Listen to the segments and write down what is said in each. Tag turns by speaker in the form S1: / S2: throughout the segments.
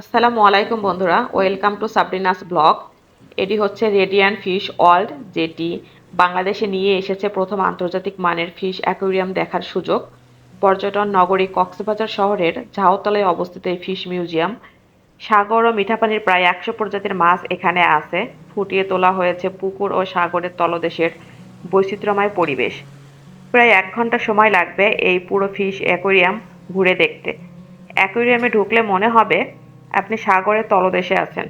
S1: আসসালামু আলাইকুম বন্ধুরা, ওয়েলকাম টু সাবরিনাস ব্লগ। এটি হচ্ছে রেডিয়ান ফিশ ওয়ার্ল্ড, যেটি বাংলাদেশে নিয়ে এসেছে প্রথম আন্তর্জাতিক মানের ফিশ অ্যাকোরিয়াম দেখার সুযোগ। পর্যটন নগরী কক্সবাজার শহরের ঝাউতলায় অবস্থিত এই ফিশ মিউজিয়াম। সাগর ও মিঠা পানির প্রায় একশো প্রজাতির মাছ এখানে আছে। ফুটিয়ে তোলা হয়েছে পুকুর ও সাগরের তলদেশের বৈচিত্র্যময় পরিবেশ। প্রায় এক ঘণ্টা সময় লাগবে এই পুরো ফিশ অ্যাকোরিয়াম ঘুরে দেখতে। অ্যাকোরিয়ামে ঢুকলে মনে হবে আপনি সাগরের তলদেশে আছেন।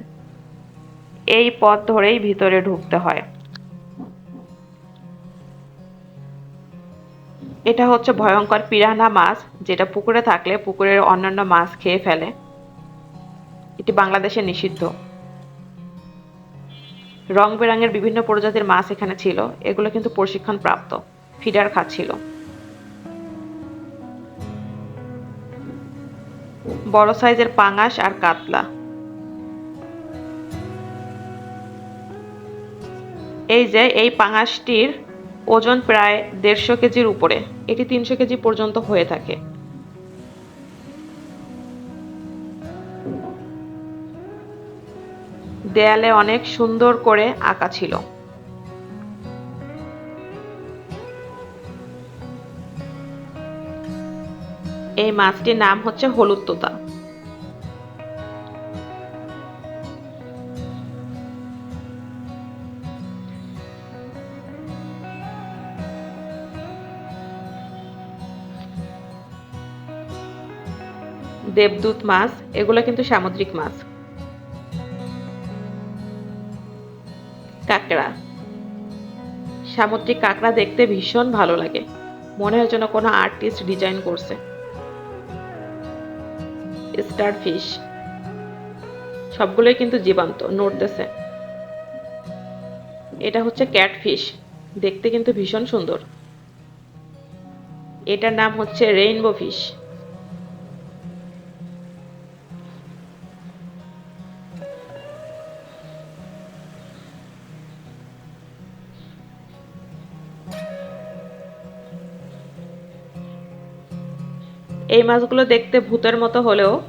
S1: এই পথ ধরেই ভিতরে ঢুকতে হয়। এটা হচ্ছে ভয়ঙ্কর পিরানা মাছ, যেটা পুকুরে থাকলে পুকুরের অন্যান্য মাছ খেয়ে ফেলে। এটি বাংলাদেশে নিষিদ্ধ। রং বেরঙের বিভিন্ন প্রজাতির মাছ এখানে ছিল। এগুলো কিন্তু প্রশিক্ষণ প্রাপ্ত ফিডার খাচ্ছিল। বড় সাইজের পাঙাশ আর কাতলা। এই যে, এই পাঙাশটির ওজন প্রায় দেড়শো কেজির উপরে। এটি তিনশো কেজি পর্যন্ত হয়ে থাকে। দেয়ালে অনেক সুন্দর করে আঁকা ছিল। এই মাছটির নাম হচ্ছে হলুদ তোতা। দেবদূত মাছ, এগুলো কিন্তু সামুদ্রিক মাছ। কাঁকড়া। সামুদ্রিক কাঁকড়া দেখতে ভীষণ ভালো লাগে। মনে হয় যেন কোনো আর্টিস্ট ডিজাইন করছে। স্টার ফিশ সবগুলোই কিন্তু জীবন্ত, নড়তেছে। এটা হচ্ছে ক্যাট ফিশ দেখতে কিন্তু ভীষণ সুন্দর। এটার নাম হচ্ছে রেইনবো ফিশ। এই মাছগুলো দেখতে ভূতের মতো হলেও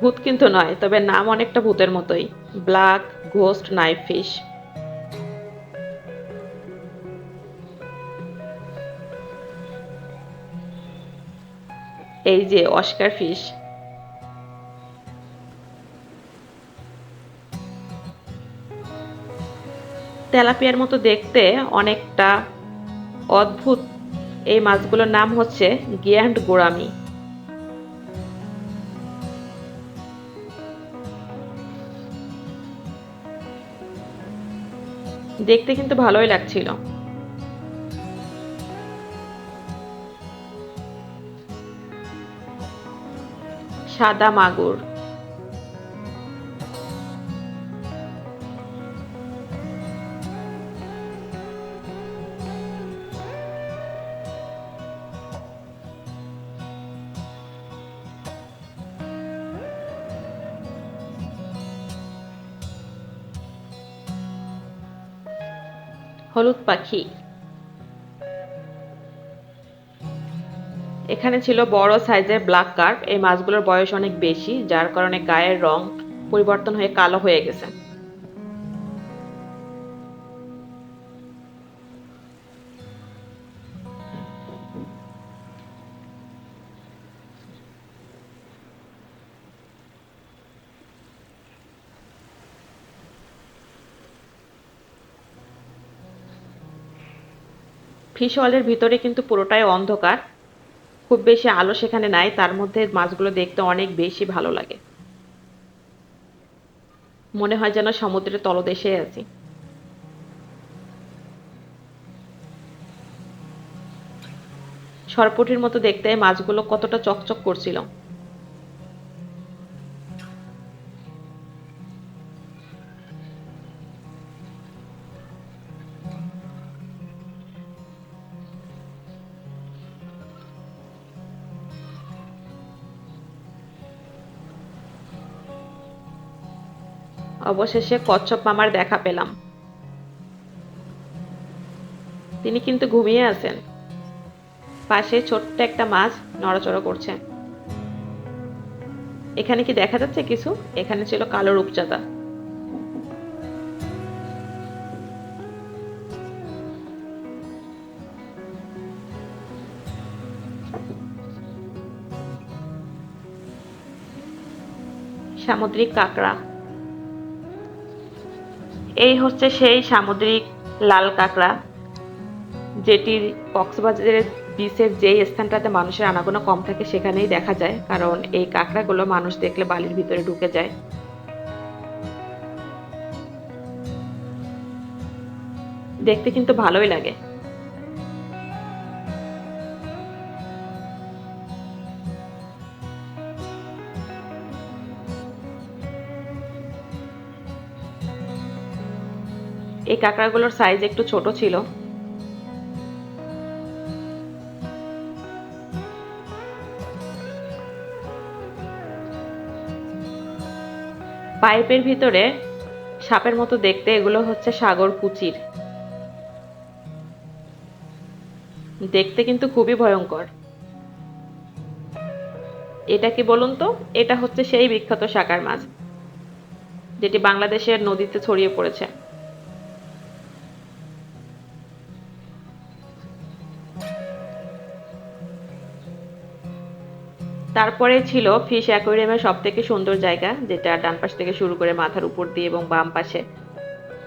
S1: ভূত কিন্তু নয়, তবে নাম অনেকটা ভূতের মতোই। Black ghost knife fish. এই যে অস্কার ফিশ। তেলাপিয়ার মতো দেখতে অনেকটা অদ্ভুত। এই মাছগুলোর নাম হচ্ছে গিয়ান্ড গোড়ামি। দেখতে কিন্তু ভালোই লাগছিল। সাদা মাগুর। হলুদ পাখি। এখানে ছিল বড় সাইজের ব্ল্যাক কার্প এই মাছগুলোর বয়স অনেক বেশি, যার কারণে গায়ের রং পরিবর্তন হয়ে কালো হয়ে গেছে। ফিশ হলের ভিতরে কিন্তু পুরোটাই অন্ধকার। খুব বেশি আলো সেখানে নাই, তার মধ্যে মাছগুলো দেখতে অনেক বেশি ভালো লাগে। মনে হয় যেন সমুদ্রের তলদেশে আছি। সরপটির মতো দেখতে মাছগুলো কতটা চকচক করছিল। অবশেষে কচ্ছপ মামার দেখা পেলাম। তিনি কিন্তু ঘুমিয়ে আছেন। পাশে ছোট্ট একটা মাছ নড়াচড়া করছে। এখানে কি দেখা যাচ্ছে কিছু? এখানে ছিল কালো রূপচাঁদা। সামুদ্রিক কাঁকড়া। এই হচ্ছে সেই সামুদ্রিক লাল কাঁকড়া যেটির কক্সবাজারের বিচের যেই স্থানটাতে মানুষের আনাগোনা কম থাকে সেখানেই দেখা যায়, কারণ এই কাঁকড়াগুলো মানুষ দেখলে বালির ভিতরে ঢুকে যায়। দেখতে কিন্তু ভালোই লাগে। এই কাঁকড়াগুলোর সাইজ একটু ছোট ছিল। পাইপের ভিতরে সাপের মতো দেখতে এগুলো হচ্ছে সাগর কুচির। দেখতে কিন্তু খুবই ভয়ঙ্কর। এটা কি বলুন তো? এটা হচ্ছে সেই বিখ্যাত সাকার মাছ, যেটি বাংলাদেশের নদীতে ছড়িয়ে পড়েছে। তারপরে ছিল ফিশ অ্যাকোয়ারিয়ামের সব থেকে সুন্দর জায়গা, যেটা ডান পাশ থেকে শুরু করে মাথার উপর দিয়ে এবং বাম পাশে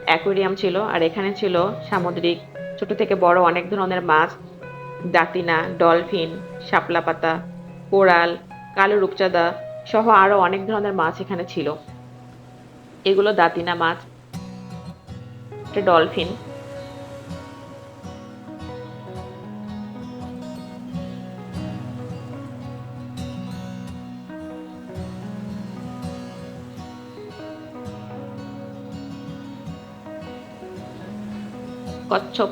S1: অ্যাকোয়ারিয়াম ছিল। আর এখানে ছিল সামুদ্রিক, ছোট থেকে বড় অনেক ধরনের মাছ দাতিনা ডলফিন, শাপলা পাতা, কোরাল, কালো রূপচাঁদা সহ আরও অনেক ধরনের মাছ এখানে ছিল। এগুলো দাতিনা মাছ, একটা ডলফিন। কচ্ছপ।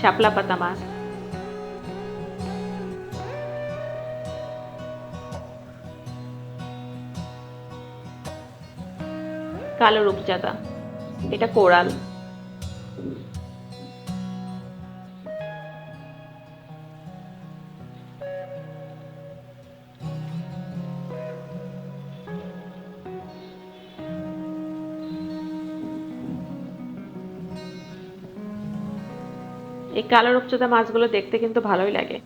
S1: শাপলা পাতা মাছ। কালো রূপচাঁদা এটা কোরাল। কালো রূপচাঁদা মাছগুলো দেখতে কিন্তু ভালোই লাগে।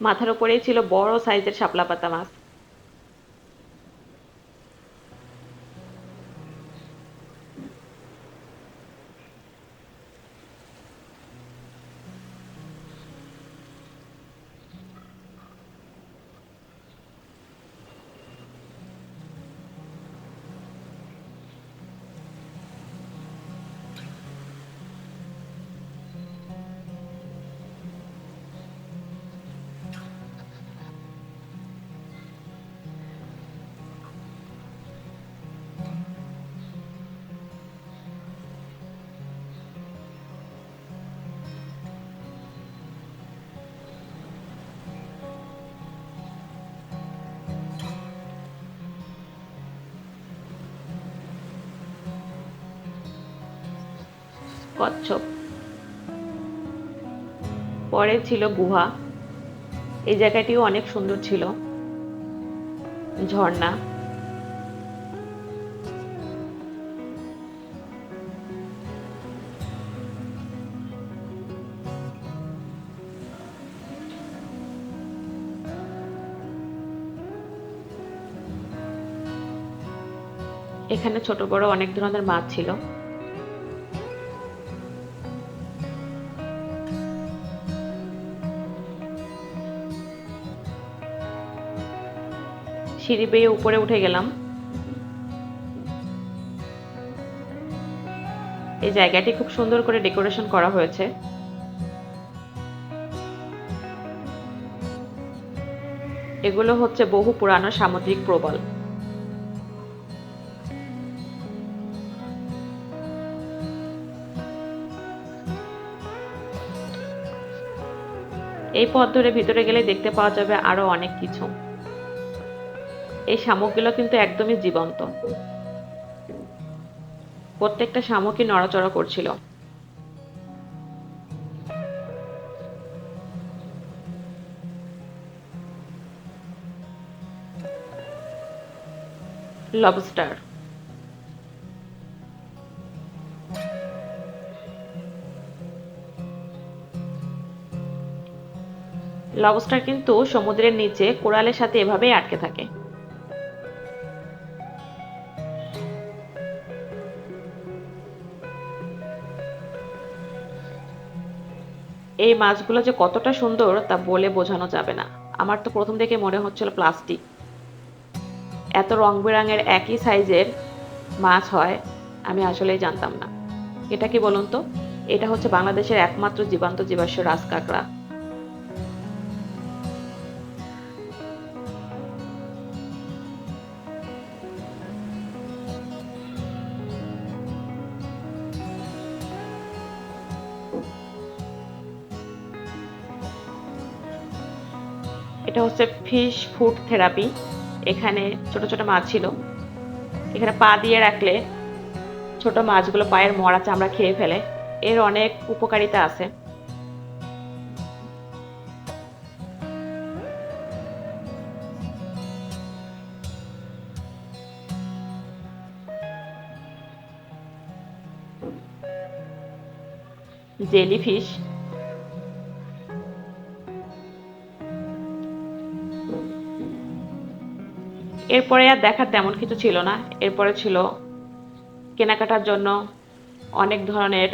S1: মাথার উপরেই ছিল বড় সাইজের শাপলা পাতা মাছ। কচ্ছপ। পরে ছিল গুহা। এই জায়গাটিও অনেক সুন্দর ছিল। ঝর্ণা। এখানে ছোট বড় অনেক ধরনের মাছ ছিল। সিঁড়ি বেয়ে উপরে উঠে গেলাম। এই জায়গাটি খুব সুন্দর করে ডেকোরেশন করা হয়েছে। এগুলো হচ্ছে বহু পুরানো সামুদ্রিক প্রবল। এই পথ ধরে ভিতরে গেলে দেখতে পাওয়া যাবে আরও অনেক কিছু। এই শামুকগুলো কিন্তু একদমই জীবন্ত। প্রত্যেকটা শামুকই নড়াচড়া করছিল। লবস্টার লবস্টার কিন্তু সমুদ্রের নিচে কোরালের সাথে এভাবেই আটকে থাকে। এই মাছগুলো যে কতটা সুন্দর তা বলে বোঝানো যাবে না। আমার তো প্রথম দেখে মনে হচ্ছিল প্লাস্টিক। এত রং বেরঙের একই সাইজের মাছ হয়, আমি আসলেই জানতাম না। এটা কি বলুন তো? এটা হচ্ছে বাংলাদেশের একমাত্র জীবান্ত জীবাশ্ম রাজ এটা হচ্ছে ফিশ ফুড থেরাপি এখানে ছোট ছোট মাছ ছিল। এখানে পা দিয়ে রাখলে ছোট মাছগুলো পায়ের মরা চামড়া খেয়ে ফেলে। এর অনেক উপকারিতা আছে। জেলিফিশ এরপরে আর দেখার তেমন কিছু ছিল না। এরপরে ছিল কেনাকাটার জন্য অনেক ধরনের